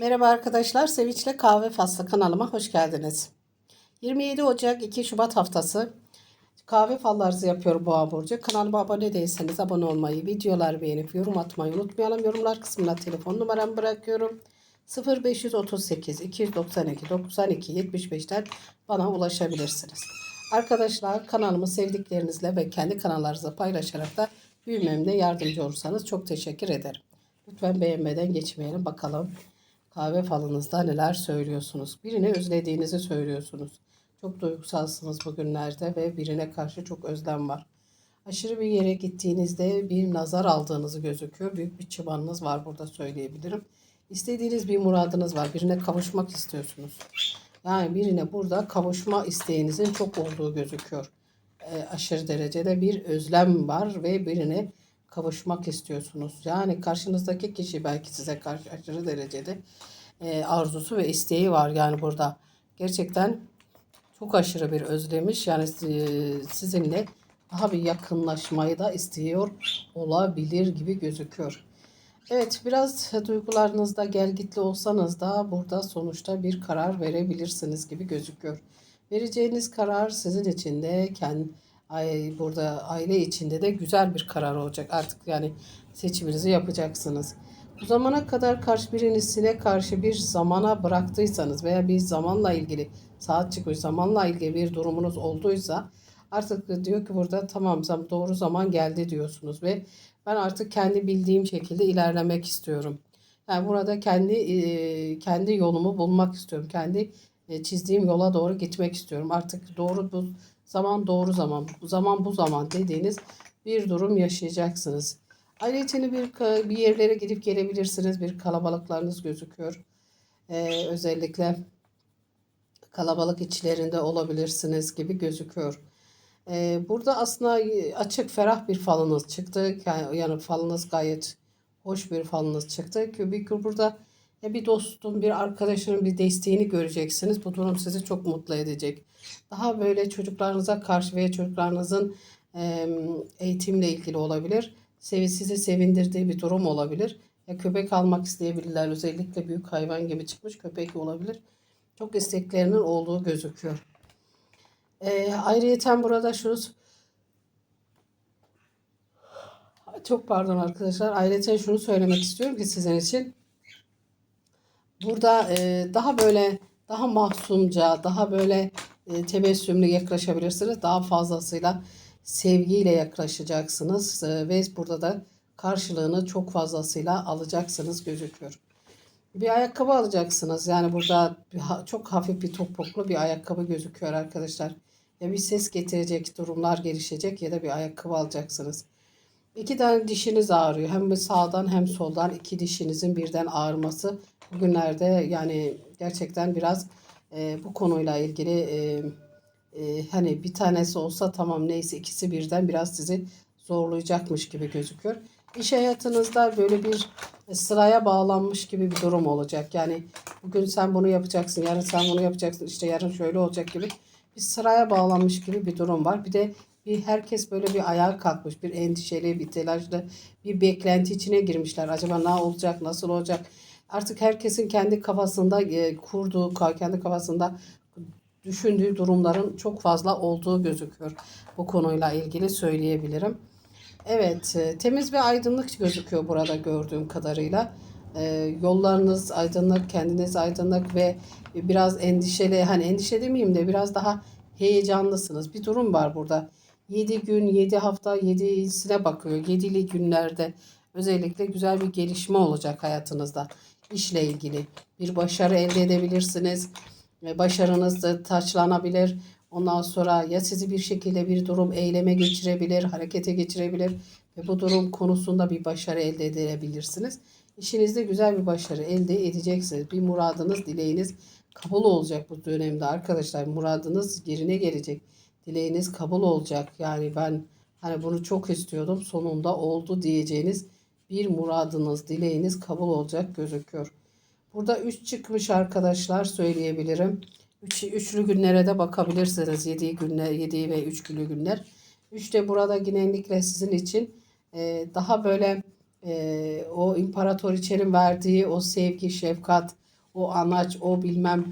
Merhaba arkadaşlar, Sevinç'le Kahve Faslı kanalıma hoş geldiniz. 27 Ocak 2 Şubat haftası kahve fallarınızı yapıyorum Boğa Burcu. Kanalıma abone değilseniz abone olmayı, videolar beğenip yorum atmayı unutmayalım. Yorumlar kısmına telefon numaramı bırakıyorum. 0538 292 92 75'ten bana ulaşabilirsiniz. Arkadaşlar kanalımı sevdiklerinizle ve kendi kanallarınızla paylaşarak da büyümemde yardımcı olursanız çok teşekkür ederim. Lütfen beğenmeden geçmeyelim bakalım kahve falınızda neler söylüyorsunuz. Birini özlediğinizi söylüyorsunuz. Çok duygusalsınız bugünlerde ve birine karşı çok özlem var. Aşırı bir yere gittiğinizde bir nazar aldığınızı gözüküyor. Büyük bir çıbanınız var burada söyleyebilirim. İstediğiniz bir muradınız var. Birine kavuşmak istiyorsunuz. Yani birine burada kavuşma isteğinizin çok olduğu gözüküyor. E, aşırı derecede bir özlem var ve birine kavuşmak istiyorsunuz. Yani karşınızdaki kişi belki size karşı aşırı derecede e, arzusu ve isteği var. Yani burada gerçekten çok aşırı bir özlemiş. Yani e, sizinle daha bir yakınlaşmayı da istiyor olabilir gibi gözüküyor. Evet biraz duygularınızda gelgitli olsanız da burada sonuçta bir karar verebilirsiniz gibi gözüküyor. Vereceğiniz karar sizin için de kendi ay burada aile içinde de güzel bir karar olacak. Artık yani seçiminizi yapacaksınız. Bu zamana kadar karşı birinizine karşı bir zamana bıraktıysanız veya bir zamanla ilgili saat çıkmış zamanla ilgili bir durumunuz olduysa artık diyor ki burada tamam doğru zaman geldi diyorsunuz ve ben artık kendi bildiğim şekilde ilerlemek istiyorum. Yani burada kendi kendi yolumu bulmak istiyorum. Kendi çizdiğim yola doğru gitmek istiyorum. Artık doğru bu zaman doğru zaman, bu zaman bu zaman dediğiniz bir durum yaşayacaksınız. Ayrıca bir bir yerlere gidip gelebilirsiniz. Bir kalabalıklarınız gözüküyor. Ee, özellikle kalabalık içlerinde olabilirsiniz gibi gözüküyor. Ee, burada aslında açık, ferah bir falınız çıktı. Yani falınız gayet hoş bir falınız çıktı. Bir burada bir dostun, bir arkadaşının bir desteğini göreceksiniz. Bu durum sizi çok mutlu edecek. Daha böyle çocuklarınıza karşı veya çocuklarınızın eğitimle ilgili olabilir. Sizi sevindirdiği bir durum olabilir. Ya köpek almak isteyebilirler. Özellikle büyük hayvan gibi çıkmış köpek olabilir. Çok isteklerinin olduğu gözüküyor. Ee, ayrıyeten burada şunu çok pardon arkadaşlar. Ayrıca şunu söylemek istiyorum ki sizin için. Burada e, daha böyle daha mahzunca, daha böyle e, tebessümlü yaklaşabilirsiniz. Daha fazlasıyla sevgiyle yaklaşacaksınız e, ve burada da karşılığını çok fazlasıyla alacaksınız gözüküyor. Bir ayakkabı alacaksınız. Yani burada çok hafif bir topuklu bir ayakkabı gözüküyor arkadaşlar. Ya bir ses getirecek durumlar gelişecek ya da bir ayakkabı alacaksınız. İki tane dişiniz ağrıyor. Hem sağdan hem soldan iki dişinizin birden ağrıması bugünlerde yani gerçekten biraz e, bu konuyla ilgili e, e, hani bir tanesi olsa tamam neyse ikisi birden biraz sizi zorlayacakmış gibi gözüküyor. İş hayatınızda böyle bir sıraya bağlanmış gibi bir durum olacak. Yani bugün sen bunu yapacaksın, yarın sen bunu yapacaksın, işte yarın şöyle olacak gibi bir sıraya bağlanmış gibi bir durum var. Bir de bir herkes böyle bir ayağa kalkmış, bir endişeli, bir telaşlı, bir beklenti içine girmişler. Acaba ne olacak, nasıl olacak? Artık herkesin kendi kafasında e, kurduğu, kendi kafasında düşündüğü durumların çok fazla olduğu gözüküyor. Bu konuyla ilgili söyleyebilirim. Evet, e, temiz ve aydınlık gözüküyor burada gördüğüm kadarıyla. E, yollarınız aydınlık, kendiniz aydınlık ve biraz endişeli, hani endişe demeyeyim de biraz daha heyecanlısınız. Bir durum var burada. 7 gün, 7 hafta, 7'sine bakıyor. 7'li günlerde özellikle güzel bir gelişme olacak hayatınızda. İşle ilgili bir başarı elde edebilirsiniz. Başarınız da taçlanabilir. Ondan sonra ya sizi bir şekilde bir durum eyleme geçirebilir, harekete geçirebilir ve bu durum konusunda bir başarı elde edebilirsiniz. İşinizde güzel bir başarı elde edeceksiniz. Bir muradınız, dileğiniz kabul olacak bu dönemde arkadaşlar. Muradınız yerine gelecek. Dileğiniz kabul olacak. Yani ben hani bunu çok istiyordum sonunda oldu diyeceğiniz bir muradınız, dileğiniz kabul olacak gözüküyor. Burada 3 çıkmış arkadaşlar söyleyebilirim. Üç, üçlü günlere de bakabilirsiniz. 7 günler, 7 ve 3 günlü günler. 3 de burada genellikle sizin için e, daha böyle e, o imparatoriçenin verdiği o sevgi, şefkat, o anaç, o bilmem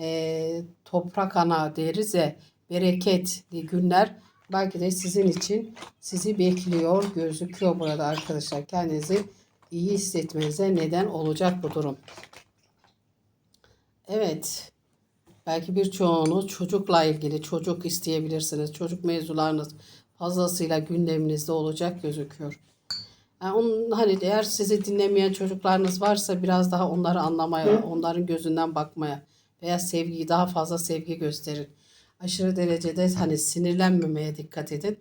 e, toprak ana deriz ya bereketli günler belki de sizin için sizi bekliyor gözüküyor burada arkadaşlar. Kendinizi iyi hissetmenize neden olacak bu durum. Evet. Belki birçoğunuz çocukla ilgili çocuk isteyebilirsiniz. Çocuk mevzularınız fazlasıyla gündeminizde olacak gözüküyor. Yani onun, hani eğer sizi dinlemeyen çocuklarınız varsa biraz daha onları anlamaya, onların gözünden bakmaya veya sevgiyi daha fazla sevgi gösterin. Aşırı derecede hani sinirlenmemeye dikkat edin.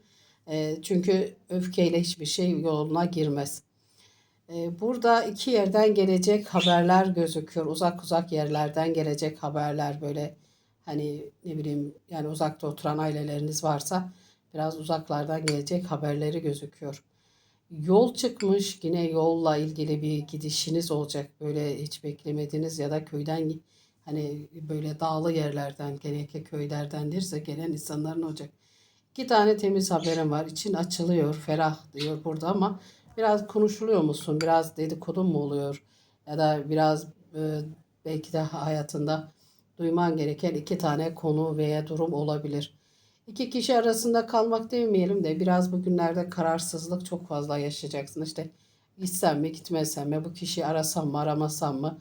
E, çünkü öfkeyle hiçbir şey yoluna girmez. E, burada iki yerden gelecek haberler gözüküyor. Uzak uzak yerlerden gelecek haberler böyle hani ne bileyim yani uzakta oturan aileleriniz varsa biraz uzaklardan gelecek haberleri gözüküyor. Yol çıkmış yine yolla ilgili bir gidişiniz olacak. Böyle hiç beklemediğiniz ya da köyden hani böyle dağlı yerlerden genellikle köylerdendirse gelen insanların olacak. İki tane temiz haberim var. İçin açılıyor, ferah diyor burada ama biraz konuşuluyor musun? Biraz dedikodu mu oluyor? Ya da biraz e, belki de hayatında duyman gereken iki tane konu veya durum olabilir. İki kişi arasında kalmak demeyelim de biraz bugünlerde kararsızlık çok fazla yaşayacaksın. İşte gitsem mi gitmesem mi bu kişiyi arasam mı aramasam mı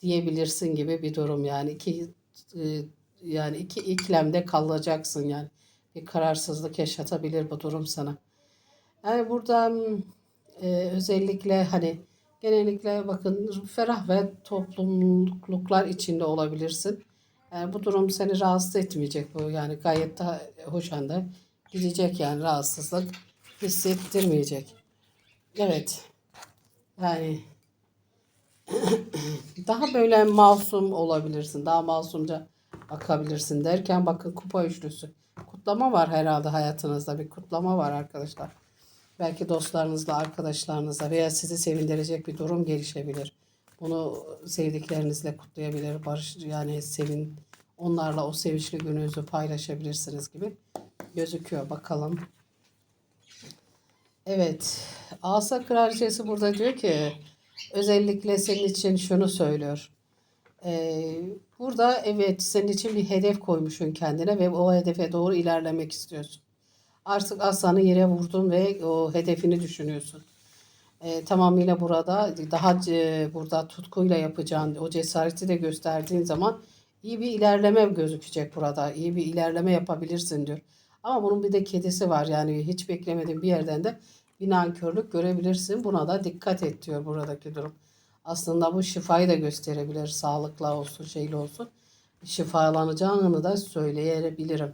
diyebilirsin gibi bir durum yani iki e, yani iki iklemde kalacaksın yani bir kararsızlık yaşatabilir bu durum sana. Yani burada e, özellikle hani genellikle bakın ferah ve topluluklar içinde olabilirsin. Yani bu durum seni rahatsız etmeyecek bu yani gayet daha hoşanda gidecek yani rahatsızlık hissettirmeyecek. Evet. Yani daha böyle masum olabilirsin. Daha masumca bakabilirsin derken bakın kupa üçlüsü. Kutlama var herhalde hayatınızda. Bir kutlama var arkadaşlar. Belki dostlarınızla, arkadaşlarınızla veya sizi sevindirecek bir durum gelişebilir. Bunu sevdiklerinizle kutlayabilir. Barış yani sevin onlarla o sevinçli gününüzü paylaşabilirsiniz gibi gözüküyor. Bakalım. Evet. Asa Kraliçesi burada diyor ki özellikle senin için şunu söylüyor. Ee, burada evet senin için bir hedef koymuşsun kendine ve o hedefe doğru ilerlemek istiyorsun. Artık aslanı yere vurdun ve o hedefini düşünüyorsun. Ee, tamamıyla burada daha e, burada tutkuyla yapacağın o cesareti de gösterdiğin zaman iyi bir ilerleme gözükecek burada. İyi bir ilerleme yapabilirsin diyor. Ama bunun bir de kedisi var yani hiç beklemediğin bir yerden de bir nankörlük görebilirsin. Buna da dikkat et diyor buradaki durum. Aslında bu şifayı da gösterebilir. Sağlıkla olsun, şeyli olsun. Şifalanacağını da söyleyebilirim.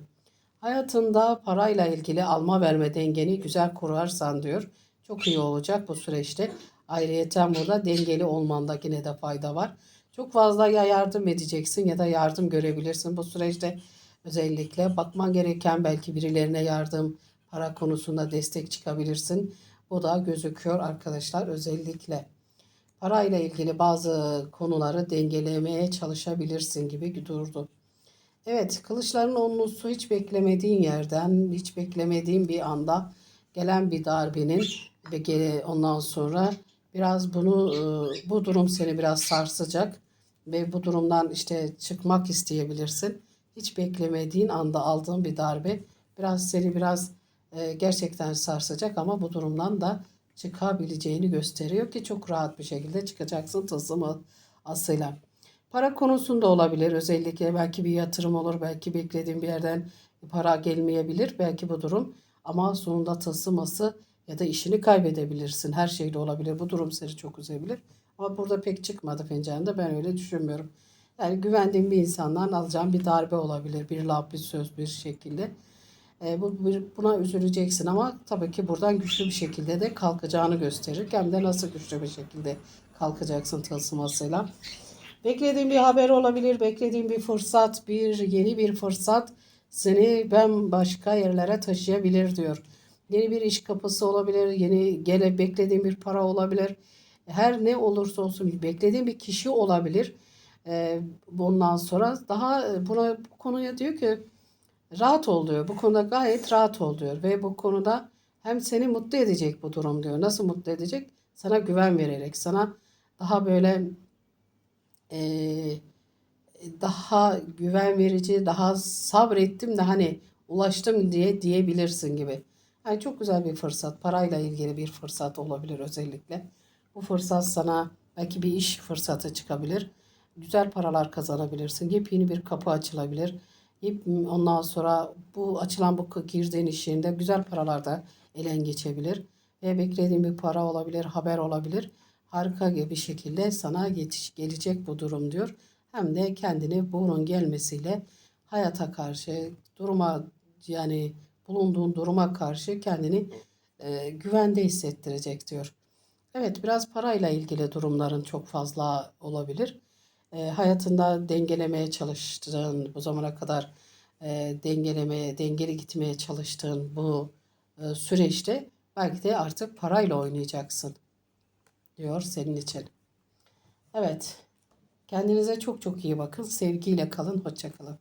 Hayatında parayla ilgili alma verme dengeni güzel kurarsan diyor. Çok iyi olacak bu süreçte. Ayrıyeten burada dengeli olmanda yine de fayda var. Çok fazla ya yardım edeceksin ya da yardım görebilirsin. Bu süreçte özellikle bakman gereken belki birilerine yardım, para konusunda destek çıkabilirsin. Bu da gözüküyor arkadaşlar özellikle. Parayla ilgili bazı konuları dengelemeye çalışabilirsin gibi durdu. Evet, kılıçların onlusu hiç beklemediğin yerden, hiç beklemediğin bir anda gelen bir darbenin ve ondan sonra biraz bunu e, bu durum seni biraz sarsacak ve bu durumdan işte çıkmak isteyebilirsin. Hiç beklemediğin anda aldığın bir darbe biraz seni biraz e, gerçekten sarsacak ama bu durumdan da çıkabileceğini gösteriyor ki çok rahat bir şekilde çıkacaksın tılsım asıyla. Para konusunda olabilir özellikle belki bir yatırım olur belki beklediğin bir yerden para gelmeyebilir belki bu durum ama sonunda tılsıması ya da işini kaybedebilirsin. Her şeyde olabilir. Bu durum seni çok üzebilir. Ama burada pek çıkmadı fincanında. Ben öyle düşünmüyorum. Yani güvendiğim bir insandan alacağım bir darbe olabilir. Bir laf, bir söz, bir şekilde. E, bu, buna üzüleceksin ama tabii ki buradan güçlü bir şekilde de kalkacağını gösterir. Hem de nasıl güçlü bir şekilde kalkacaksın tılsımasıyla. Beklediğin bir haber olabilir, beklediğin bir fırsat, bir yeni bir fırsat seni ben başka yerlere taşıyabilir diyor. Yeni bir iş kapısı olabilir, yeni gele beklediğin bir para olabilir. Her ne olursa olsun beklediğin bir kişi olabilir. Ee, bundan sonra daha e, buna bu konuya diyor ki rahat ol diyor. Bu konuda gayet rahat ol diyor ve bu konuda hem seni mutlu edecek bu durum diyor. Nasıl mutlu edecek? Sana güven vererek, sana daha böyle eee, daha güven verici, daha sabrettim de hani ulaştım diye diyebilirsin gibi. Yani çok güzel bir fırsat. Parayla ilgili bir fırsat olabilir özellikle. Bu fırsat sana belki bir iş fırsatı çıkabilir. Güzel paralar kazanabilirsin. Yepyeni bir kapı açılabilir. Ondan sonra bu açılan bu girdiğin iş yerinde güzel paralar da elen geçebilir. Ve beklediğin bir para olabilir, haber olabilir. Harika bir şekilde sana yetiş, gelecek bu durum diyor. Hem de kendini bunun gelmesiyle hayata karşı, duruma yani bulunduğun duruma karşı kendini e, güvende hissettirecek diyor. Evet, biraz parayla ilgili durumların çok fazla olabilir. E, hayatında dengelemeye çalıştığın, bu zamana kadar e, dengelemeye, dengeli gitmeye çalıştığın bu e, süreçte belki de artık parayla oynayacaksın diyor senin için. Evet, kendinize çok çok iyi bakın. Sevgiyle kalın, hoşça kalın.